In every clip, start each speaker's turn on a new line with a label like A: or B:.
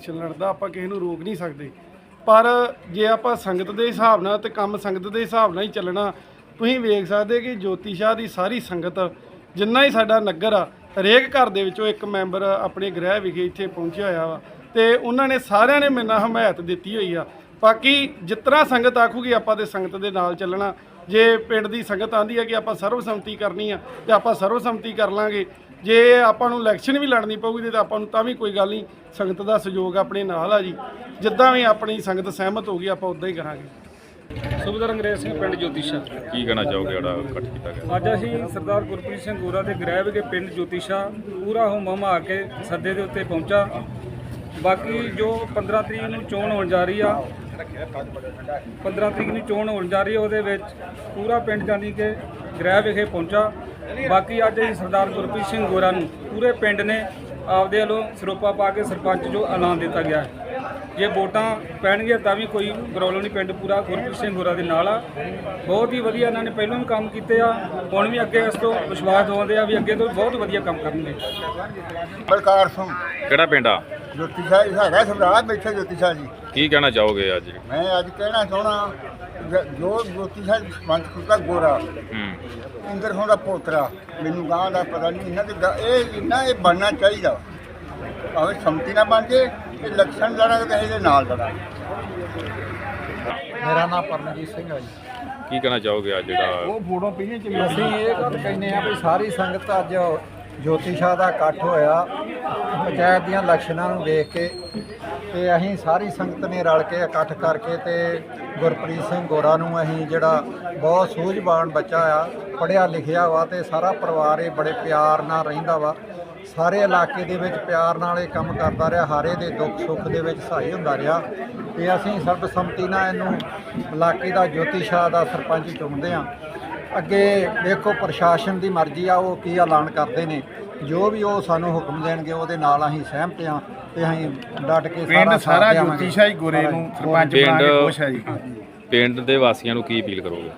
A: ਚੱਲਣ ਦਾ ਆਪਾਂ ਕਿਸੇ ਨੂੰ ਰੋਕ ਨਹੀਂ ਸਕਦੇ। ਪਰ ਜੇ ਆਪਾਂ ਸੰਗਤ ਦੇ ਹਿਸਾਬ ਨਾਲ ਤੇ ਕੰਮ ਸੰਗਤ ਦੇ ਹਿਸਾਬ ਨਾਲ ਹੀ ਚੱਲਣਾ, ਤੁਸੀਂ ਵੇਖ ਸਕਦੇ ਕਿ ਜੋਤੀ ਸ਼ਾਹ ਦੀ ਸਾਰੀ ਸੰਗਤ, ਜਿੰਨਾ ਹੀ ਸਾਡਾ ਨਗਰ ਆ, ਹਰੇਕ ਘਰ ਦੇ ਵਿੱਚੋਂ ਇੱਕ ਮੈਂਬਰ ਆਪਣੇ ਗ੍ਰਹਿ ਵਿਖੇ ਇੱਥੇ ਪਹੁੰਚਿਆ ਹੋਇਆ ਵਾ ਤੇ ਉਹਨਾਂ ਨੇ ਸਾਰਿਆਂ ਨੇ ਮੇਰੇ ਨਾਲ ਹਮਾਇਤ ਦਿੱਤੀ ਹੋਈ ਆ। ਬਾਕੀ ਜਿਤਨਾ ਸੰਗਤ ਆਖੂਗੀ ਆਪਾਂ ਤੇ ਸੰਗਤ ਦੇ ਨਾਲ ਚੱਲਣਾ। ਜੇ ਪਿੰਡ ਦੀ ਸੰਗਤ ਆਂਦੀ ਹੈ ਕਿ ਆਪਾਂ ਸਰਵਸੰਮਤੀ ਕਰਨੀ ਆ ਤੇ ਆਪਾਂ ਸਰਵਸੰਮਤੀ ਕਰ ਲਾਂਗੇ। ਜੇ ਆਪਾਂ ਨੂੰ ਇਲੈਕਸ਼ਨ ਵੀ ਲੜਨੀ ਪਊਗੀ ਤੇ ਆਪਾਂ ਨੂੰ ਤਾਂ ਵੀ ਕੋਈ ਗੱਲ ਨਹੀਂ ਸੰਗਤ ਦਾ ਸਹਿਯੋਗ ਆਪਣੇ ਨਾਲ ਆ ਜੀ। ਜਿੱਦਾਂ ਵੀ ਆਪਣੀ ਸੰਗਤ ਸਹਿਮਤ ਹੋਊਗੀ ਆਪਾਂ ਉਦਾਂ ਹੀ ਕਰਾਂਗੇ।
B: ਸੁਬਦਰ ਅੰਗਰੇਜ਼ ਸਿੰਘ ਪਿੰਡ ਜੋਤੀਸ਼ਾ
C: ਕੀ ਕਹਿਣਾ ਚਾਹੋਗੇ ਜਿਹੜਾ ਇਕੱਠ ਕੀਤਾ ਗਿਆ?
B: ਅੱਜ ਅਸੀਂ ਸਰਦਾਰ ਗੁਰਪ੍ਰੀਤ ਸਿੰਘ ਗੋਰਾ ਦੇ ਗ੍ਰਹਿ ਵਿਖੇ ਪਿੰਡ ਜੋਤੀਸ਼ਾ ਪੂਰਾ ਹੁਮਮ ਆ ਕੇ ਸੱਦੇ ਦੇ ਉੱਤੇ ਪਹੁੰਚਾ। ਬਾਕੀ ਜੋ 15 ਤਰੀਕ ਨੂੰ ਚੋਣ ਹੋਣ ਜਾ ਰਹੀ ਆ 15 ਤਰੀਕ ਨੂੰ ਚੋਣ ਹੋਣ ਜਾ ਰਹੀ ਹੈ ਉਹਦੇ ਵਿੱਚ ਪੂਰਾ ਪਿੰਡ ਜਾਨੀ ਕਿ ਗ੍ਰਹਿ ਵਿਖੇ ਪਹੁੰਚਾ। ਬਾਕੀ ਅੱਜ ਅਸੀਂ ਸਰਦਾਰ ਗੁਰਪ੍ਰੀਤ ਸਿੰਘ ਗੋਰਾ ਨੂੰ ਪੂਰੇ ਪਿੰਡ ਨੇ ਆਪਦੇ ਵੱਲੋਂ ਸਰੋਪਾ ਪਾ ਕੇ ਸਰਪੰਚ ਜੋ ਐਲਾਨ ਦਿੱਤਾ ਗਿਆ ਹੈ। ਜੇ ਵੋਟਾਂ ਪੈਣਗੀਆਂ ਤਾਂ ਵੀ ਕੋਈ ਪ੍ਰੋਬਲਮ ਨਹੀਂ ਪਿੰਡ ਪੂਰਾ ਗੁਰਪ੍ਰੀਤ ਸਿੰਘ ਗੋਰਾ ਦੇ ਨਾਲ ਆ। ਬਹੁਤ ਹੀ ਵਧੀਆ ਇਹਨਾਂ ਨੇ ਪਹਿਲਾਂ ਵੀ ਕੰਮ ਕੀਤੇ ਆ ਹੁਣ ਵੀ ਅੱਗੇ ਇਸ ਤੋਂ ਵਿਸ਼ਵਾਸ ਦਵਾਉਂਦੇ ਆ ਵੀ ਅੱਗੇ ਤੋਂ ਬਹੁਤ ਵਧੀਆ ਕੰਮ ਕਰਨਗੇ।
D: ਬਲਕਾਰ ਸਿੰਘ।
C: ਕਿਹੜਾ ਪਿੰਡ ਆ?
D: ਜੋਤੀ ਸਾਹਿਬ ਜੀ ਹੈਗਾ ਸਮਰਾਟ ਬੈਠੇ ਜੋਤੀ ਸਾਹਿਬ ਜੀ।
C: ਕੀ ਕਹਿਣਾ ਚਾਹੋਗੇ ਅੱਜ?
D: ਮੈਂ ਅੱਜ ਕਹਿਣਾ ਚਾਹਣਾ ਜੋ ਜੋਤੀ ਸਾਹਿਬ ਮੰਤ ਕੁੱਤਾ ਗੋਰਾ
C: ਹੂੰ।
D: ਇੰਦਰ ਸਿੰਘ ਦਾ ਪੋਤਰਾ ਮੈਨੂੰ ਗਾਂ ਦਾ ਪਤਾ ਨਹੀਂ ਇਹਨਾਂ ਦੇ ਇਹ ਇੰਨਾ ਇਹ ਬਣਨਾ ਚਾਹੀਦਾ। ਭਾਵੇਂ ਸੰਮਤੀ ਨਾ ਬਣ ਜੇ ਇਹ ਲਕਸ਼ਣ ਲੜਾਂਗੇ ਤੇ ਇਹਦੇ ਨਾਲ ਲੜਾਂਗੇ
E: ਮੇਰਾ ਨਾਮ ਪਰਮਜੀਤ ਸਿੰਘ ਹੈ ਜੀ।
C: ਕੀ ਕਹਿਣਾ ਚਾਹੋਗੇ ਅੱਜ ਜਿਹੜਾ
E: ਅਸੀਂ ਇਹ ਗੱਲ ਕਹਿੰਦੇ ਆ ਵੀ ਸਾਰੀ ਸੰਗਤ ਅੱਜ ਜੋਤੀ ਸ਼ਾਹ ਦਾ ਇਕੱਠ ਹੋਇਆ ਪੰਚਾਇਤ ਦੀਆਂ ਇਲੈਕਸ਼ਨਾਂ ਨੂੰ ਦੇਖ ਕੇ ਤੇ ਅਸੀਂ ਸਾਰੀ ਸੰਗਤ ਨੇ ਰਲ ਕੇ ਇਕੱਠ ਕਰਕੇ ਤੇ ਗੁਰਪ੍ਰੀਤ ਸਿੰਘ ਗੋਰਾ ਨੂੰ ਅਸੀਂ ਜਿਹੜਾ ਬਹੁਤ ਸੂਝਵਾਨ ਬੱਚਾ ਆ ਪੜ੍ਹਿਆ ਲਿਖਿਆ ਵਾ ਤੇ ਸਾਰਾ ਪਰਿਵਾਰ ਇਹ ਬੜੇ ਪਿਆਰ ਨਾਲ ਰਹਿੰਦਾ ਵਾ। ਸਾਰੇ ਇਲਾਕੇ ਦੇ ਵਿੱਚ ਪਿਆਰ ਨਾਲ ਇਹ ਕੰਮ ਕਰਦਾ ਰਿਹਾ ਹਾਰੇ ਦੇ ਦੁੱਖ ਸੁੱਖ ਦੇ ਵਿੱਚ ਸਹਾਈ ਹੁੰਦਾ ਰਿਹਾ ਤੇ ਅਸੀਂ ਸਰਬਸੰਮਤੀ ਨਾਲ ਇਹਨੂੰ ਇਲਾਕੇ ਦਾ ਜੋਤੀ ਸ਼ਾਹ ਦਾ ਸਰਪੰਚ ਚੁਣਦੇ ਆ ਅੱਗੇ ਦੇਖੋ ਪ੍ਰਸ਼ਾਸਨ ਦੀ ਮਰਜ਼ੀ ਆ ਉਹ ਕੀ ਐਲਾਨ ਕਰਦੇ ਨੇ। ਜੋ ਵੀ ਉਹ ਸਾਨੂੰ ਹੁਕਮ ਦੇਣਗੇ ਉਹਦੇ ਨਾਲ ਅਸੀਂ ਸਹਿਮਤ ਆ ਤੇ ਅਸੀਂ ਡਟ ਕੇ ਸਾਰਾ
F: ਪਿੰਡ ਸਾਰਾ। ਜੋਤੀ ਸ਼ਾਹੀ ਗੋਰੇ ਨੂੰ ਸਰਪੰਚ ਬਣਾ ਕੇ ਖੁਸ਼ ਹੈ ਜੀ।
C: ਪਿੰਡ ਦੇ ਵਾਸੀਆਂ ਨੂੰ ਕੀ ਅਪੀਲ ਕਰੋਗੇ?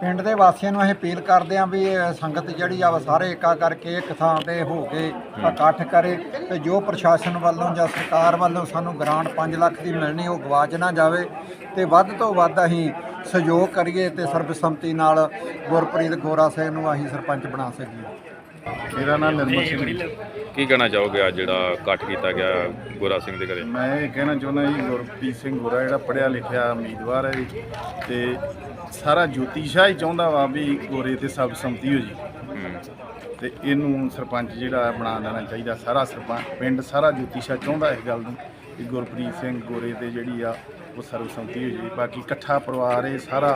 E: ਪਿੰਡ ਦੇ ਵਾਸੀਆਂ ਨੂੰ ਅਸੀਂ ਅਪੀਲ ਕਰਦੇ ਹਾਂ ਵੀ ਇਹ ਸੰਗਤ ਜਿਹੜੀ ਆ ਵਾ ਸਾਰੇ ਏਕਾ ਕਰਕੇ ਇੱਕ ਥਾਂ ਤੇ ਹੋ ਕੇ ਇਕੱਠ ਕਰੇ ਤੇ ਜੋ ਪ੍ਰਸ਼ਾਸਨ ਵੱਲੋਂ ਜਾਂ ਸਰਕਾਰ ਵੱਲੋਂ ਸਾਨੂੰ ਗ੍ਰਾਂਟ 5 ਲੱਖ ਦੀ ਮਿਲਣੀ ਉਹ ਗਵਾਚ ਨਾ ਜਾਵੇ ਤੇ ਵੱਧ ਤੋਂ ਵੱਧ ਅਸੀਂ ਸਹਿਯੋਗ ਕਰੀਏ ਤੇ ਸਰਬਸੰਮਤੀ ਨਾਲ ਗੁਰਪ੍ਰੀਤ ਗੋਰਾ ਸਿੰਘ ਨੂੰ ਅਸੀਂ ਸਰਪੰਚ ਬਣਾ ਸਕੀਏ।
F: ਮੇਰਾ ਨਾਮ ਨਿਰਮਲ ਸਿੰਘ ਜੀ।
C: ਕੀ ਕਹਿਣਾ ਚਾਹੋਗੇ ਅੱਜ ਜਿਹੜਾ ਇਕੱਠ ਕੀਤਾ ਗਿਆ ਗੋਰਾ ਸਿੰਘ ਦੇ ਘਰੇ?
F: ਮੈਂ ਇਹ ਕਹਿਣਾ ਚਾਹੁੰਦਾ ਜੀ ਗੁਰਪ੍ਰੀਤ ਸਿੰਘ ਗੋਰਾ ਜਿਹੜਾ ਪੜਿਆ ਲਿਖਿਆ ਉਮੀਦਵਾਰ ਹੈ ਜੀ ਤੇ ਸਾਰਾ ਜੋਤੀਸ਼ਾ ਹੀ ਚਾਹੁੰਦਾ ਵਾ ਵੀ ਗੋਰੇ ਤੇ ਸਭ ਸੰਮਤੀ ਹੋ ਜੀ। ਤੇ ਇਹਨੂੰ ਸਰਪੰਚ ਜਿਹੜਾ ਬਣਾ ਦੇਣਾ ਚਾਹੀਦਾ, ਸਾਰਾ ਸਰਪੰਚ, ਪਿੰਡ ਸਾਰਾ ਜੋਤੀਸ਼ਾਹ ਚਾਹੁੰਦਾ ਇਸ ਗੱਲ ਨੂੰ ਕਿ ਗੁਰਪ੍ਰੀਤ ਸਿੰਘ ਗੋਰੇ ਤੇ ਜਿਹੜੀ ਆ, ਉਹ ਸਰਬਸੰਮਤੀ ਹੋ ਜੀ। ਬਾਕੀ ਇਕੱਠਾ ਪਰਿਵਾਰ ਇਹ ਸਾਰਾ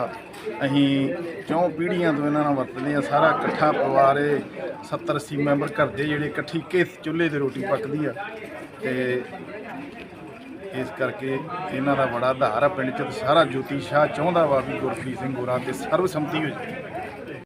F: ਅਸੀਂ ਚੌਂ ਪੀੜ੍ਹੀਆਂ ਤੋਂ ਇਹਨਾਂ ਨਾਲ ਵਰਤਦੇ ਆ, ਸਾਰਾ ਇਕੱਠਾ ਪਰਿਵਾਰ ਇਹ 70 80 ਮੈਂਬਰ ਘਰ ਦੇ ਜਿਹੜੇ ਇਕੱਠੀ ਕੇ ਚੁੱਲ੍ਹੇ ਤੇ ਰੋਟੀ ਪੱਕਦੀ ਆ। ਤੇ ਇਸ ਕਰਕੇ ਇਹਨਾਂ ਦਾ ਬੜਾ ਆਧਾਰ ਆ, ਪਿੰਡ ਚ ਸਾਰਾ ਜੋਤੀ ਸ਼ਾਹ ਚਾਹੁੰਦਾ ਵਾ ਵੀ ਗੁਰਪ੍ਰੀਤ ਸਿੰਘ ਗੋਰਾ ਤੇ ਸਰਬਸੰਮਤੀ ਹੋ ਜੀ